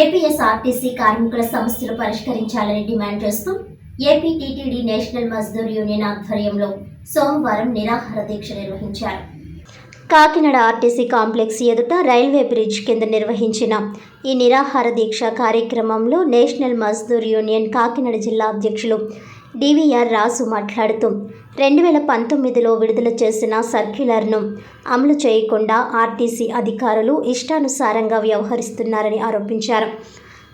APSRTC కార్మికుల సమస్యలు పరిష్కరించాలని డిమాండ్ చేస్తూ AP TTD National Mazdoor Union ఆధ్వర్యంలో సోమవారం నిరాహార దీక్ష నిర్వహించారు. కాకినాడ ఆర్టీసీ కాంప్లెక్స్ ఎదుట రైల్వే బ్రిడ్జ్ కింద నిర్వహించిన ఈ నిరాహార దీక్ష కార్యక్రమంలో నేషనల్ మజ్దూర్ యూనియన్ కాకినాడ జిల్లా అధ్యక్షులు డివిఆర్ రాజు మాట్లాడుతూ రెండు వేల పంతొమ్మిదిలో విడుదల చేసిన సర్క్యులర్ను అమలు చేయకుండా ఆర్టీసీ అధికారులు ఇష్టానుసారంగా వ్యవహరిస్తున్నారని ఆరోపించారు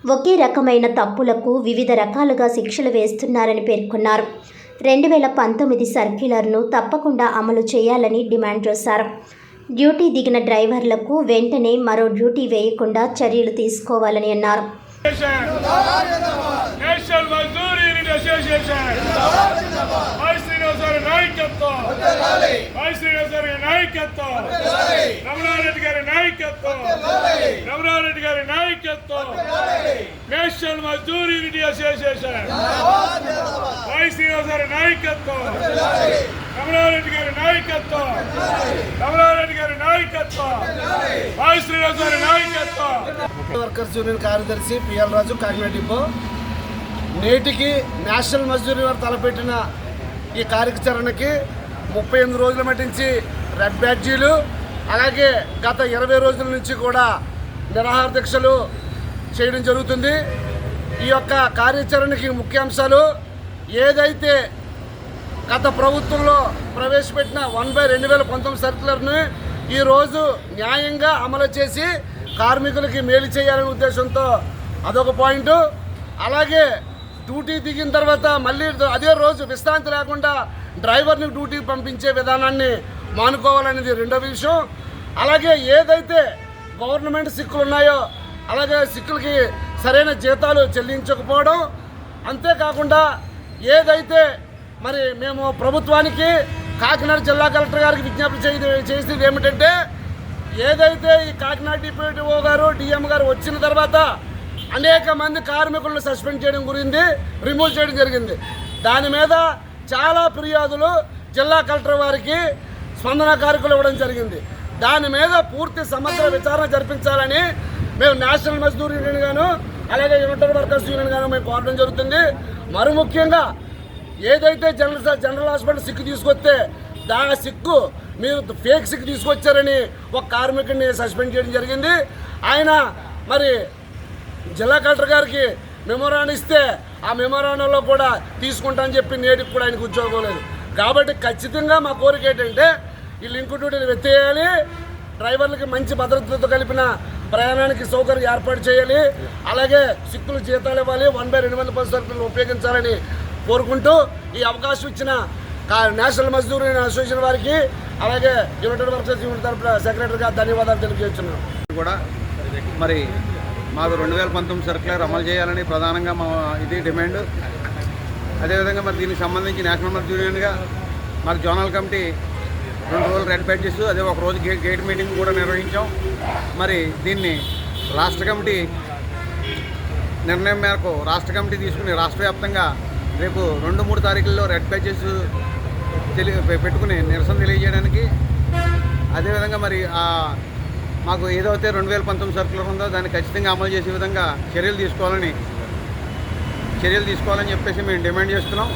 ఒకే రకమైన తప్పులకు వివిధ రకాలుగా శిక్షలు వేస్తున్నారని పేర్కొన్నారు రెండు వేల పంతొమ్మిది సర్క్యులర్ను తప్పకుండా అమలు చేయాలని డిమాండ్ చేశారు డ్యూటీ దిగిన డ్రైవర్లకు వెంటనే మరో డ్యూటీ వేయకుండా చర్యలు తీసుకోవాలని అన్నారు National Mazdoor Union Association Y Srinivas గారి నాయకత్వం. వై శ్రీనివాస్ గారి నాయకత్వం. రమణారెడ్డి గారి నాయకత్వం. రమణారెడ్డి గారి నాయకత్వం. National Mazdoor Union Association Y Srinivas గారి నాయకత్వం. రమణారెడ్డి గారి నాయకత్వం. రమణారెడ్డి గారి నాయకత్వం. వై శ్రీనివాస్ గారి నాయకత్వం. వర్కర్స్ యూనియన్ కార్యదర్శి పిఎల్ రాజు కాకినాడ డిపో. నేటికి నేషనల్ మజ్దూర్ వారు తలపెట్టిన ఈ కార్యాచరణకి ముప్పై ఎనిమిది రోజుల మటించి రెడ్ బ్యాడ్జీలు అలాగే గత ఇరవై రోజుల నుంచి కూడా నిరాహార దీక్షలు చేయడం జరుగుతుంది. ఈ యొక్క కార్యాచరణకి ముఖ్యాంశాలు ఏదైతే గత ప్రభుత్వంలో ప్రవేశపెట్టిన వన్ బై రెండు వేల పంతొమ్మిది సర్కులర్ని ఈరోజు న్యాయంగా అమలు చేసి కార్మికులకి మేలు చేయాలనే ఉద్దేశంతో అదొక పాయింట్. అలాగే డ్యూటీ దిగిన తర్వాత మళ్ళీ అదే రోజు విశ్రాంతి లేకుండా డ్రైవర్ని డ్యూటీకి పంపించే విధానాన్ని మానుకోవాలనేది రెండవ విషయం. అలాగే ఏదైతే గవర్నమెంట్ సిక్కులు ఉన్నాయో అలాగే సిక్కులకి సరైన జీతాలు చెల్లించకపోవడం అంతేకాకుండా ఏదైతే మరి మేము ప్రభుత్వానికి కాకినాడ జిల్లా కలెక్టర్ గారికి విజ్ఞప్తి చేయ చేసేది ఏమిటంటే ఏదైతే ఈ కాకినాడ డిప్యూటీఓ గారు డిఎం గారు వచ్చిన తర్వాత అనేక మంది కార్మికులను సస్పెండ్ చేయడం గురించి రిమూవ్ చేయడం జరిగింది. దాని మీద చాలా ఫిర్యాదులు జిల్లా కలెక్టర్ వారికి స్పందన కార్యకులు ఇవ్వడం జరిగింది. దాని మీద పూర్తి సమగ్ర విచారణ జరిపించాలని మేము నేషనల్ మజ్దూర్ యూనియన్ గాను అలాగే యునైటెడ్ వర్కర్స్ యూనియన్ గాను మేము కోరడం జరుగుతుంది. మరి ముఖ్యంగా ఏదైతే జనరల్ జనరల్ హాస్పిటల్ సిక్కు తీసుకొస్తే దా సిక్కు మీరు ఫేక్ సిక్కు తీసుకొచ్చారని ఒక కార్మికుడిని సస్పెండ్ చేయడం జరిగింది. ఆయన మరి జిల్లా కలెక్టర్ గారికి మెమోరాన్ ఇస్తే ఆ మెమోరాండంలో కూడా తీసుకుంటానని చెప్పి నేటికి కూడా ఆయనకు ఉద్యోగం లేదు. కాబట్టి ఖచ్చితంగా మా కోరిక ఏంటంటే ఈ లింక్ డ్యూటీని వెత్తేయాలి డ్రైవర్లకి మంచి భద్రతతో కలిపిన ప్రయాణానికి సౌకర్యం ఏర్పాటు చేయాలి అలాగే సిక్కులు జీతాలు ఇవ్వాలి వన్ బై రెండు వందల పది సరుకులు ఉపయోగించాలని కోరుకుంటూ ఈ అవకాశం ఇచ్చిన నేషనల్ మజ్దూర్ అసోసియేషన్ వారికి అలాగే యునైటెడ్ వర్కర్స్ యూనియన్ తరఫున సెక్రటరీగా ధన్యవాదాలు తెలియజేస్తున్నాను. కూడా మరి మాకు రెండు వేల పంతొమ్మిది సర్క్యులర్ అమలు చేయాలని ప్రధానంగా మా ఇది డిమాండ్. అదేవిధంగా మరి దీనికి సంబంధించి నేషనల్ మజ్దూర్ యూనియన్గా మరి జోనల్ కమిటీ రెండు రోజులు రెడ్ బ్యాడ్జెస్ అదే ఒక రోజు గేట్ గేట్ మీటింగ్ కూడా నిర్వహించాం. మరి దీన్ని రాష్ట్ర కమిటీ నిర్ణయం మేరకు రాష్ట్ర కమిటీ తీసుకుని రాష్ట్ర వ్యాప్తంగా రేపు రెండు మూడు తారీఖుల్లో రెడ్ బ్యాచెస్ తెలి పెట్టుకుని నిరసన తెలియజేయడానికి అదేవిధంగా మరి ఆ మాకు ఏదైతే రెండు వేల పంతొమ్మిది సర్కులర్ ఉందో దాన్ని ఖచ్చితంగా అమలు చేసే విధంగా చర్యలు తీసుకోవాలని చర్యలు తీసుకోవాలని చెప్పేసి మేము డిమాండ్ చేస్తున్నాం.